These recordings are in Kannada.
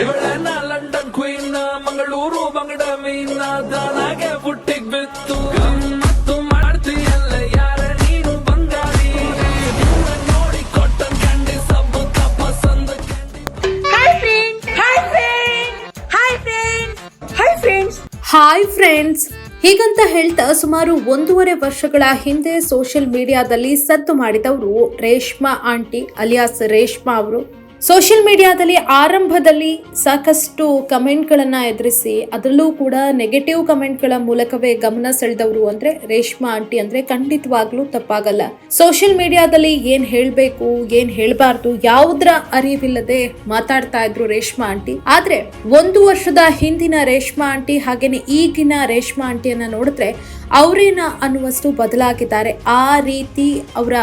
ಇವಳನ್ನ ಲಂಡನ್ ಕ್ವೀನ್ ಮಂಗಳೂರು ಬಂಗಡ ಮೀನ ದಾನಾಗೆ ಪುಟ್ಟಿಗ್ ಬಿತ್ತು. ಮತ್ತು ಮಾಡ್ತೀಯಲ್ಲ ಯಾರ ನೀನು ಬಂಗಾರಿ? ನೋಡಿ ಕೊಟ್ಟನ್ ಕ್ಯಾಂಡಿ ಸಬ್ಬು ತಪ್ಪಸಂದ hi friends hi friends hi friends hi friends hi friends ಹೀಗಂತ ಹೇಳ್ತಾ ಸುಮಾರು ಒಂದೂವರೆ ವರ್ಷಗಳ ಹಿಂದೆ ಸೋಷಿಯಲ್ ಮೀಡಿಯಾದಲ್ಲಿ ಸದ್ದು ಮಾಡಿದವರು ರೇಷ್ಮಾ ಆಂಟಿ ಅಲಿಯಾಸ್ ರೇಷ್ಮಾ ಅವರು. ಸೋಷಿಯಲ್ ಮೀಡಿಯಾದಲ್ಲಿ ಆರಂಭದಲ್ಲಿ ಸಾಕಷ್ಟು ಕಮೆಂಟ್ಗಳನ್ನು ಎದುರಿಸಿ, ಅದರಲ್ಲೂ ಕೂಡ ನೆಗೆಟಿವ್ ಕಮೆಂಟ್ಗಳ ಮೂಲಕವೇ ಗಮನ ಸೆಳೆದವರು ಅಂದ್ರೆ ರೇಷ್ಮಾ ಆಂಟಿ ಅಂದ್ರೆ ಖಂಡಿತವಾಗ್ಲೂ ತಪ್ಪಾಗಲ್ಲ. ಸೋಷಿಯಲ್ ಮೀಡಿಯಾದಲ್ಲಿ ಏನು ಹೇಳಬೇಕು, ಏನು ಹೇಳಬಾರ್ದು ಯಾವುದರ ಅರಿವಿಲ್ಲದೆ ಮಾತಾಡ್ತಾ ಇದ್ರು ರೇಷ್ಮಾ ಆಂಟಿ. ಆದ್ರೆ ಒಂದು ವರ್ಷದ ಹಿಂದಿನ ರೇಷ್ಮಾ ಆಂಟಿ ಹಾಗೇನೆ ಈಗಿನ ರೇಷ್ಮಾ ಆಂಟಿಯನ್ನ ನೋಡಿದ್ರೆ ಅವರೇನ ಅನ್ನುವಷ್ಟು ಬದಲಾಗಿದ್ದಾರೆ. ಆ ರೀತಿ ಅವರ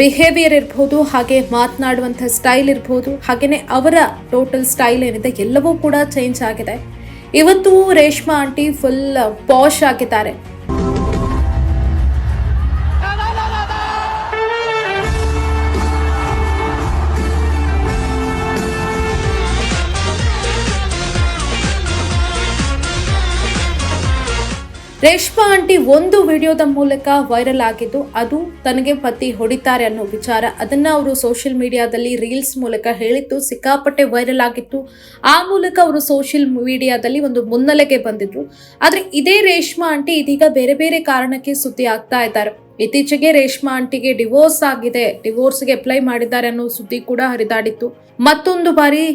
ಬಿಹೇವಿಯರ್ ಇರ್ಬೋದು, ಹಾಗೆ ಮಾತನಾಡುವಂಥ ಸ್ಟೈಲ್ ಇರ್ಬೋದು ಹಾಗೆಯೇ ಅವರ ಟೋಟಲ್ ಸ್ಟೈಲ್ ಏನಿದೆ, ಎಲ್ಲವೂ ಕೂಡ ಚೇಂಜ್ ಆಗಿದೆ. ಇವತ್ತು ರೇಷ್ಮಾ ಆಂಟಿ ಫುಲ್ ಪಾಶ್ ಆಗಿದ್ದಾರೆ. ರೇಷ್ಮಾ ಆಂಟಿ ಒಂದು ವಿಡಿಯೋದ ಮೂಲಕ ವೈರಲ್ ಆಗಿದ್ದು ಅದು ತನಗೆ ಪತಿ ಹೊಡಿತಾರೆ ಅನ್ನೋ ವಿಚಾರ. ಅದನ್ನ ಅವರು ಸೋಷಿಯಲ್ ಮೀಡಿಯಾದಲ್ಲಿ ರೀಲ್ಸ್ ಮೂಲಕ ಹೇಳಿದ್ದು ಸಿಕ್ಕಾಪಟ್ಟೆ ವೈರಲ್ ಆಗಿತ್ತು. ಆ ಮೂಲಕ ಅವರು ಸೋಷಿಯಲ್ ಮೀಡಿಯಾದಲ್ಲಿ ಒಂದು ಮುನ್ನೆಲೆಗೆ ಬಂದಿದ್ರು. ಆದ್ರೆ ಇದೇ ರೇಷ್ಮಾ ಆಂಟಿ ಇದೀಗ ಬೇರೆ ಬೇರೆ ಕಾರಣಕ್ಕೆ ಸುದ್ದಿ ಆಗ್ತಾ ಇದ್ದಾರೆ. ಇತ್ತೀಚೆಗೆ ರೇಷ್ಮಾ ಆಂಟಿಗೆ ಡಿವೋರ್ಸ್ ಆಗಿದೆ. ಡಿವೋರ್ಸ್ಗೆ ಅಪ್ಲೈ ಮಾಡಿದ್ದಾರೆ ಅನ್ನೋ ಸುದ್ದಿ ಕೂಡ ಹರಿದಾಡಿತ್ತು. ಮತ್ತೊಂದು ಬಾರಿ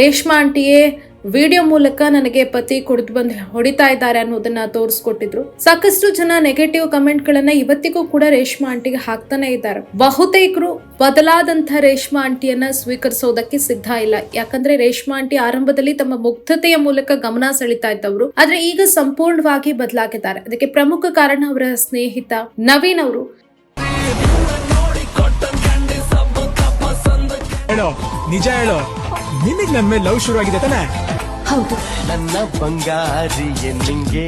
ರೇಷ್ಮಾ ಆಂಟಿಯೇ ವಿಡಿಯೋ ಮೂಲಕ ನನಗೆ ಪತಿ ಕುಡಿದು ಬಂದು ಹೊಡಿತಾ ಇದ್ದಾರೆ ಅನ್ನೋದನ್ನ ತೋರಿಸ್ಕೊಟ್ಟಿದ್ರು. ಸಾಕಷ್ಟು ಜನ ನೆಗೆಟಿವ್ ಕಮೆಂಟ್ ಗಳನ್ನ ಇವತ್ತಿಗೂ ಕೂಡ ರೇಷ್ಮಾ ಆಂಟಿಗೆ ಹಾಕ್ತಾನೆ ಇದ್ದಾರೆ. ಬಹುತೇಕರು ಬದಲಾದಂತ ರೇಷ್ಮಾ ಆಂಟಿಯನ್ನ ಸ್ವೀಕರಿಸೋದಕ್ಕೆ ಸಿದ್ಧ ಇಲ್ಲ. ಯಾಕಂದ್ರೆ ರೇಷ್ಮಾ ಆಂಟಿ ಆರಂಭದಲ್ಲಿ ತಮ್ಮ ಮುಗ್ಧತೆಯ ಮೂಲಕ ಗಮನ ಸೆಳಿತಾ ಇದ್ದವರು. ಆದ್ರೆ ಈಗ ಸಂಪೂರ್ಣವಾಗಿ ಬದಲಾಗಿದ್ದಾರೆ. ಅದಕ್ಕೆ ಪ್ರಮುಖ ಕಾರಣ ಅವರ ಸ್ನೇಹಿತ ನವೀನ್ ಅವರು. ನಿಜ ಹೇಳೋ. ನಿನಗ್ ನನ್ನ ಮೇಲೆ ಲವ್ ಶುರು ಆಗಿದೆ ತಾನೆ ನನ್ನ ಬಂಗಾರಿಯೇ ನಿಂಗೆ.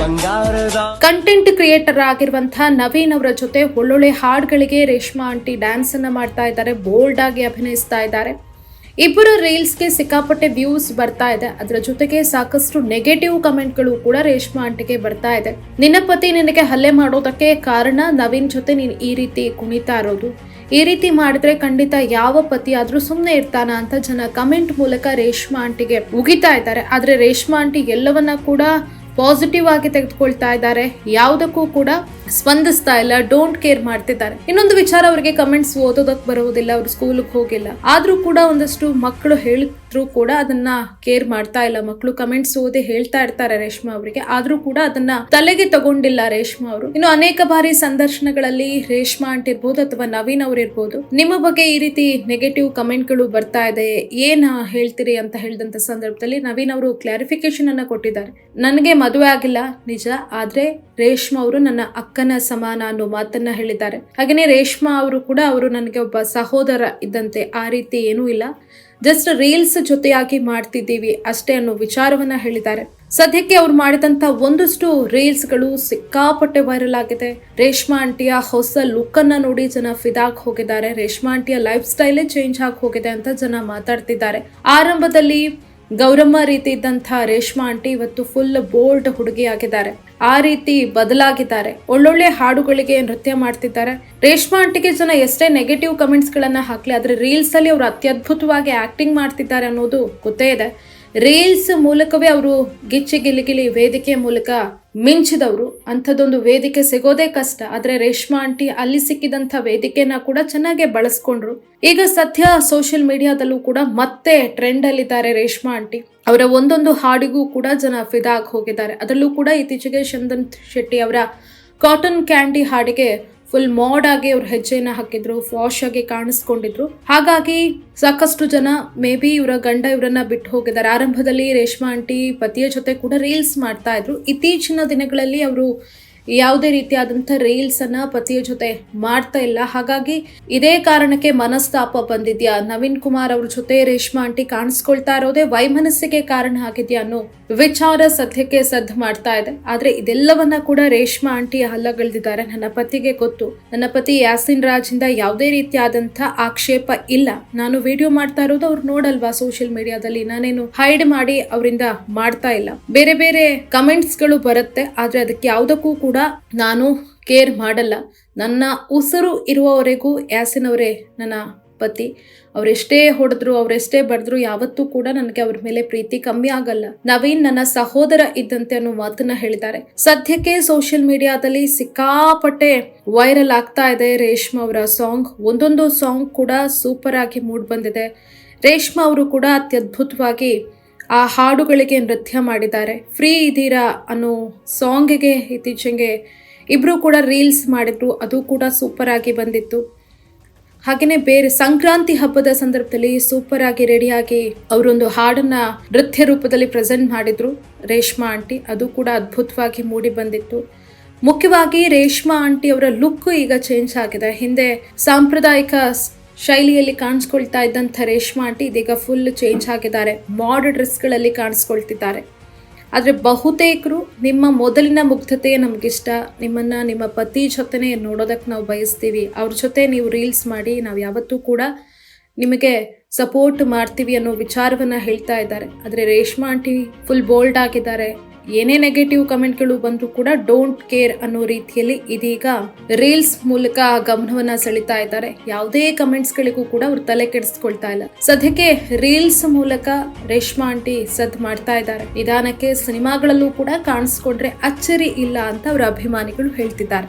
ಬಂಗಾರದ ಕಂಟೆಂಟ್ ಕ್ರಿಯೇಟರ್ ಆಗಿರುವಂತಹ ನವೀನ್ ಅವರ ಜೊತೆ ಒಳ್ಳೊಳ್ಳೆ ಹಾಡುಗಳಿಗೆ ರೇಷ್ಮಾ ಆಂಟಿ ಡ್ಯಾನ್ಸ್ ಅನ್ನ ಮಾಡ್ತಾ ಇದ್ದಾರೆ ಬೋಲ್ಡ್ ಆಗಿ ಅಭಿನಯಿಸ್ತಾ ಇದ್ದಾರೆ. ಇಬ್ಬರ ರೀಲ್ಸ್ಗೆ ಸಿಕ್ಕಾಪಟ್ಟೆ ವ್ಯೂಸ್ ಬರ್ತಾ ಇದೆ. ಅದರ ಜೊತೆಗೆ ಸಾಕಷ್ಟು ನೆಗೆಟಿವ್ ಕಮೆಂಟ್ಗಳು ಕೂಡ ರೇಷ್ಮಾ ಆಂಟಿಗೆ ಬರ್ತಾ ಇದೆ. ನಿನ್ನ ಪತಿ ನಿನಗೆ ಹಲ್ಲೆ ಮಾಡೋದಕ್ಕೆ ಕಾರಣ ನವೀನ್ ಜೊತೆ ನೀನು ಈ ರೀತಿ ಕುಣಿತಾ ಇರೋದು. ಈ ರೀತಿ ಮಾಡಿದ್ರೆ ಖಂಡಿತ ಯಾವ ಪತಿ ಆದ್ರೂ ಸುಮ್ಮನೆ ಇರ್ತಾನ ಅಂತ ಜನ ಕಮೆಂಟ್ ಮೂಲಕ ರೇಷ್ಮಾ ಆಂಟಿಗೆ ಉಗಿತಾ ಇದ್ದಾರೆ. ಆದ್ರೆ ರೇಷ್ಮಾ ಆಂಟಿ ಎಲ್ಲವನ್ನ ಕೂಡ ಪಾಸಿಟಿವ್ ಆಗಿ ತೆಗೆದುಕೊಳ್ತಾ ಇದ್ದಾರೆ. ಯಾವುದಕ್ಕೂ ಕೂಡ ಸ್ಪಂದಿಸ್ತಾ ಇಲ್ಲ ಡೋಂಟ್ ಕೇರ್ ಮಾಡ್ತಿದ್ದಾರೆ. ಇನ್ನೊಂದು ವಿಚಾರ ಅವರಿಗೆ ಕಮೆಂಟ್ಸ್ ಓದೋದಕ್ಕೆ ಬರುವುದಿಲ್ಲ ಅವ್ರು ಸ್ಕೂಲ್ಗೆ ಹೋಗಿಲ್ಲ. ಆದ್ರೂ ಕೂಡ ಒಂದಷ್ಟು ಮಕ್ಕಳು ಹೇಳಿದ್ರು ಕೂಡ ಅದನ್ನ ಕೇರ್ ಮಾಡ್ತಾ ಇಲ್ಲ. ಮಕ್ಕಳು ಕಮೆಂಟ್ಸ್ ಓದಿ ಹೇಳ್ತಾ ಇರ್ತಾರೆ ರೇಷ್ಮಾ ಅವರಿಗೆ. ಆದ್ರೂ ಕೂಡ ಅದನ್ನ ತಲೆಗೆ ತಗೊಂಡಿಲ್ಲ ರೇಷ್ಮಾ ಅವರು. ಇನ್ನು ಅನೇಕ ಬಾರಿ ಸಂದರ್ಶನಗಳಲ್ಲಿ ರೇಷ್ಮಾ ಅಂಟ್ ಇರ್ಬೋದು ಅಥವಾ ನವೀನ್ ಅವ್ರು ಇರ್ಬೋದು, ನಿಮ್ಮ ಬಗ್ಗೆ ಈ ರೀತಿ ನೆಗೆಟಿವ್ ಕಮೆಂಟ್ಗಳು ಬರ್ತಾ ಇದೆ, ಏನ್ ಹೇಳ್ತೀರಿ ಅಂತ ಹೇಳಿದಂತ ಸಂದರ್ಭದಲ್ಲಿ ನವೀನ್ ಅವರು ಕ್ಲಾರಿಫಿಕೇಶನ್ ಅನ್ನ ಕೊಟ್ಟಿದ್ದಾರೆ. ನನಗೆ ಮದುವೆ ಆಗಿಲ್ಲ, ನಿಜ, ಆದ್ರೆ ರೇಷ್ಮಾ ಅವರು ನನ್ನ ಅಕ್ಕನ ಸಮಾನ ಅನ್ನೋ ಮಾತನ್ನ ಹೇಳಿದ್ದಾರೆ. ಹಾಗೇನೆ ರೇಷ್ಮಾ ಅವರು ಕೂಡ ಅವರು ನನಗೆ ಒಬ್ಬ ಸಹೋದರ ಇದ್ದಂತೆ ಆ ರೀತಿ ಏನೂ ಇಲ್ಲ. ಜಸ್ಟ್ ರೀಲ್ಸ್ ಜೊತೆಯಾಗಿ ಮಾಡ್ತಿದ್ದೀವಿ ಅಷ್ಟೇ ಅನ್ನೋ ವಿಚಾರವನ್ನ ಹೇಳಿದ್ದಾರೆ. ಸದ್ಯಕ್ಕೆ ಅವ್ರು ಮಾಡಿದಂತ ಒಂದಷ್ಟು ರೀಲ್ಸ್ಗಳು ಸಿಕ್ಕಾಪಟ್ಟೆ ವೈರಲ್ ಆಗಿದೆ. ರೇಷ್ಮಾ ಆಂಟಿಯ ಹೊಸ ಲುಕ್ ಅನ್ನ ನೋಡಿ ಜನ ಫಿದಾಕ್ ಹೋಗಿದ್ದಾರೆ. ರೇಷ್ಮಾ ಆಂಟಿಯ ಲೈಫ್ ಸ್ಟೈಲೇ ಚೇಂಜ್ ಆಗಿ ಹೋಗಿದೆ ಅಂತ ಜನ ಮಾತಾಡ್ತಿದ್ದಾರೆ. ಆರಂಭದಲ್ಲಿ ಗೌರಮ್ಮ ರೀತಿ ಇದ್ದಂಥ ರೇಷ್ಮಾ ಆಂಟಿ ಇವತ್ತು ಫುಲ್ ಬೋಲ್ಡ್ ಹುಡುಗಿ ಆಗಿದ್ದಾರೆ ಆ ರೀತಿ ಬದಲಾಗಿದ್ದಾರೆ. ಒಳ್ಳೊಳ್ಳೆ ಹಾಡುಗಳಿಗೆ ನೃತ್ಯ ಮಾಡ್ತಿದ್ದಾರೆ. ರೇಷ್ಮಾ ಆಂಟಿಗೆ ಜನ ಎಷ್ಟೇ ನೆಗೆಟಿವ್ ಕಮೆಂಟ್ಸ್ ಗಳನ್ನ ಹಾಕ್ಲಿ, ಆದ್ರೆ ರೀಲ್ಸ್ ಅಲ್ಲಿ ಅವರು ಅತ್ಯದ್ಭುತವಾಗಿ ಆಕ್ಟಿಂಗ್ ಮಾಡ್ತಿದ್ದಾರೆ ಅನ್ನೋದು ಗೊತ್ತೇ ಇದೆ. ರೀಲ್ಸ್ ಮೂಲಕವೇ ಅವರು ಗಿಚ್ಚಿ ಗಿಲಿಗಿಲಿ ವೇದಿಕೆ ಮೂಲಕ ಮಿಂಚಿದವರು, ಅಂಥದ್ದೊಂದು ವೇದಿಕೆ ಸಿಗೋದೇ ಕಷ್ಟ. ಆದರೆ ರೇಷ್ಮಾ ಆಂಟಿ ಅಲ್ಲಿ ಸಿಕ್ಕಿದಂಥ ವೇದಿಕೆನ ಕೂಡ ಚೆನ್ನಾಗೆ ಬಳಸ್ಕೊಂಡ್ರು. ಈಗ ಸದ್ಯ ಸೋಷಿಯಲ್ ಮೀಡಿಯಾದಲ್ಲೂ ಕೂಡ ಮತ್ತೆ ಟ್ರೆಂಡ್ ಅಲ್ಲಿದ್ದಾರೆ ರೇಷ್ಮಾ ಆಂಟಿ. ಅವರ ಒಂದೊಂದು ಹಾಡಿಗೂ ಕೂಡ ಜನ ಫಿದಾ ಆಗಿ ಹೋಗಿದ್ದಾರೆ. ಅದರಲ್ಲೂ ಕೂಡ ಇತ್ತೀಚೆಗೆ ಚಂದನ್ ಶೆಟ್ಟಿ ಅವರ ಕಾಟನ್ ಕ್ಯಾಂಡಿ ಹಾಡಿಗೆ ಫುಲ್ ಮಾಡ್ ಆಗಿ ಅವ್ರ ಹೆಜ್ಜೆನ ಹಾಕಿದ್ರು ಫಾಶ್ ಆಗಿ ಕಾಣಿಸ್ಕೊಂಡಿದ್ರು. ಹಾಗಾಗಿ ಸಾಕಷ್ಟು ಜನ ಮೇ ಬಿ ಇವರ ಗಂಡ ಇವರನ್ನ ಬಿಟ್ಟು ಹೋಗಿದ್ದಾರೆ. ಆರಂಭದಲ್ಲಿ ರೇಷ್ಮಾ ಆಂಟಿ ಪತಿಯ ಜೊತೆ ಕೂಡ ರೀಲ್ಸ್ ಮಾಡ್ತಾ ಇದ್ರು. ಇತ್ತೀಚಿನ ದಿನಗಳಲ್ಲಿ ಅವರು ಯಾವುದೇ ರೀತಿಯಾದಂಥ ರೀಲ್ಸ್ ಅನ್ನ ಪತಿಯ ಜೊತೆ ಮಾಡ್ತಾ ಇಲ್ಲ. ಹಾಗಾಗಿ ಇದೇ ಕಾರಣಕ್ಕೆ ಮನಸ್ತಾಪ ಬಂದಿದ್ಯಾ? ನವೀನ್ ಕುಮಾರ್ ಅವ್ರ ಜೊತೆ ರೇಷ್ಮಾ ಆಂಟಿ ಕಾಣಿಸ್ಕೊಳ್ತಾ ಇರೋದೇ ವೈಮನಸ್ಸಿಗೆ ಕಾರಣ ಆಗಿದ್ಯಾ ಅನ್ನೋ ವಿಚಾರ ಸದ್ಯಕ್ಕೆ ಸದ್ದ ಮಾಡ್ತಾ ಇದೆ. ಆದ್ರೆ ಇದೆಲ್ಲವನ್ನ ಕೂಡ ರೇಷ್ಮಾ ಆಂಟಿ ಹಲ್ಲಗಳಿದ್ದಾರೆ ನನ್ನ ಪತಿಗೆ ಗೊತ್ತು. ನನ್ನ ಪತಿ ಯಾಸಿನ್ ರಾಜ್ ಇಂದ ಯಾವುದೇ ರೀತಿಯಾದಂಥ ಆಕ್ಷೇಪ ಇಲ್ಲ. ನಾನು ವಿಡಿಯೋ ಮಾಡ್ತಾ ಇರೋದು ಅವ್ರು ನೋಡಲ್ವಾ ಸೋಷಿಯಲ್ ಮೀಡಿಯಾದಲ್ಲಿ ನಾನೇನು ಹೈಡ್ ಮಾಡಿ ಅವರಿಂದ ಮಾಡ್ತಾ ಇಲ್ಲ. ಬೇರೆ ಬೇರೆ ಕಮೆಂಟ್ಸ್ಗಳು ಬರುತ್ತೆ. ಆದ್ರೆ ಅದಕ್ಕೆ ಯಾವುದಕ್ಕೂ ಕೂಡ ನಾನು ಕೇರ್ ಮಾಡಲ್ಲ. ನನ್ನ ಉಸಿರು ಇರುವವರೆಗೂ ಯಾಸಿನ್ ಅವರೇ ನನ್ನ ಪತಿ. ಅವರೆಷ್ಟೇ ಹೊಡೆದ್ರು, ಅವರೆಷ್ಟೇ ಬಡಿದ್ರು, ಯಾವತ್ತೂ ಕೂಡ ನನಗೆ ಅವ್ರ ಮೇಲೆ ಪ್ರೀತಿ ಕಮ್ಮಿ ಆಗಲ್ಲ. ನವೀನ್ ನನ್ನ ಸಹೋದರ ಇದ್ದಂತೆ ಅನ್ನೋ ಮಾತನ್ನ ಹೇಳಿದ್ದಾರೆ. ಸದ್ಯಕ್ಕೆ ಸೋಷಿಯಲ್ ಮೀಡಿಯಾದಲ್ಲಿ ಸಿಕ್ಕಾಪಟ್ಟೆ ವೈರಲ್ ಆಗ್ತಾ ಇದೆ ರೇಷ್ಮಾ ಅವರ ಸಾಂಗ್ ಒಂದೊಂದು ಸಾಂಗ್ ಕೂಡ ಸೂಪರ್ ಆಗಿ ಮೂಡ್ ಬಂದಿದೆ. ರೇಷ್ಮಾ ಅವರು ಕೂಡ ಅತ್ಯದ್ಭುತವಾಗಿ ಆ ಹಾಡುಗಳಿಗೆ ನೃತ್ಯ ಮಾಡಿದ್ದಾರೆ. ಫ್ರೀ ಇದ್ದೀರಾ ಅನ್ನೋ ಸಾಂಗಿಗೆ ಇತ್ತೀಚೆಗೆ ಇಬ್ಬರು ಕೂಡ ರೀಲ್ಸ್ ಮಾಡಿದ್ರು. ಅದು ಕೂಡ ಸೂಪರ್ ಆಗಿ ಬಂದಿತ್ತು. ಹಾಗೆಯೇ ಬೇರೆ ಸಂಕ್ರಾಂತಿ ಹಬ್ಬದ ಸಂದರ್ಭದಲ್ಲಿ ಸೂಪರ್ ಆಗಿ ರೆಡಿಯಾಗಿ ಅವರೊಂದು ಹಾಡನ್ನ ನೃತ್ಯ ರೂಪದಲ್ಲಿ ಪ್ರೆಸೆಂಟ್ ಮಾಡಿದ್ರು. ರೇಷ್ಮಾ ಆಂಟಿ, ಅದು ಕೂಡ ಅದ್ಭುತವಾಗಿ ಮೂಡಿ ಬಂದಿತ್ತು. ಮುಖ್ಯವಾಗಿ ರೇಷ್ಮಾ ಆಂಟಿ ಅವರ ಲುಕ್ ಈಗ ಚೇಂಜ್ ಆಗಿದೆ. ಹಿಂದೆ ಸಾಂಪ್ರದಾಯಿಕ ಶೈಲಿಯಲ್ಲಿ ಕಾಣಿಸ್ಕೊಳ್ತಾ ಇದ್ದಂಥ ರೇಷ್ಮಾ ಆಂಟಿ ಇದೀಗ ಫುಲ್ ಚೇಂಜ್ ಆಗಿದ್ದಾರೆ. ಮಾಡ್ ಡ್ರೆಸ್ಗಳಲ್ಲಿ ಕಾಣಿಸ್ಕೊಳ್ತಿದ್ದಾರೆ. ಆದರೆ ಬಹುತೇಕರು ನಿಮ್ಮ ಮೊದಲಿನ ಮುಗ್ಧತೆಯೇ ನಮಗಿಷ್ಟ. ನಿಮ್ಮನ್ನು ನಿಮ್ಮ ಪತಿ ಜೊತೆನೇ ನೋಡೋದಕ್ಕೆ ನಾವು ಬಯಸ್ತೀವಿ. ಅವ್ರ ಜೊತೆ ನೀವು ರೀಲ್ಸ್ ಮಾಡಿ ನಾವು ಯಾವತ್ತೂ ಕೂಡ ನಿಮಗೆ ಸಪೋರ್ಟ್ ಮಾಡ್ತೀವಿ ಅನ್ನೋ ವಿಚಾರವನ್ನು ಹೇಳ್ತಾ ಇದ್ದಾರೆ. ಆದರೆ ರೇಷ್ಮಾ ಆಂಟಿ ಫುಲ್ ಬೋಲ್ಡ್ ಆಗಿದ್ದಾರೆ. ಏನೇ ನೆಗೆಟಿವ್ ಕಮೆಂಟ್ಗಳು ಬಂದರೂ ಕೂಡ ಡೋಂಟ್ ಕೇರ್ ಅನ್ನೋ ರೀತಿಯಲ್ಲಿ ಇದೀಗ ರೀಲ್ಸ್ ಮೂಲಕ ಗಮನವನ್ನ ಸೆಳಿತಾ ಇದ್ದಾರೆ. ಯಾವುದೇ ಕಮೆಂಟ್ಸ್ಗಳಿಗೂ ಕೂಡ ಅವ್ರು ತಲೆ ಕೆಡಿಸ್ಕೊಳ್ತಾ ಇಲ್ಲ. ಸದ್ಯಕ್ಕೆ ರೀಲ್ಸ್ ಮೂಲಕ ರೇಷ್ಮಾ ಆಂಟಿ ಸದ್ ಮಾಡ್ತಾ ಇದ್ದಾರೆ. ನಿಧಾನಕ್ಕೆ ಸಿನಿಮಾಗಳಲ್ಲೂ ಕೂಡ ಕಾಣಿಸ್ಕೊಂಡ್ರೆ ಅಚ್ಚರಿ ಇಲ್ಲ ಅಂತ ಅವರ ಅಭಿಮಾನಿಗಳು ಹೇಳ್ತಿದ್ದಾರೆ.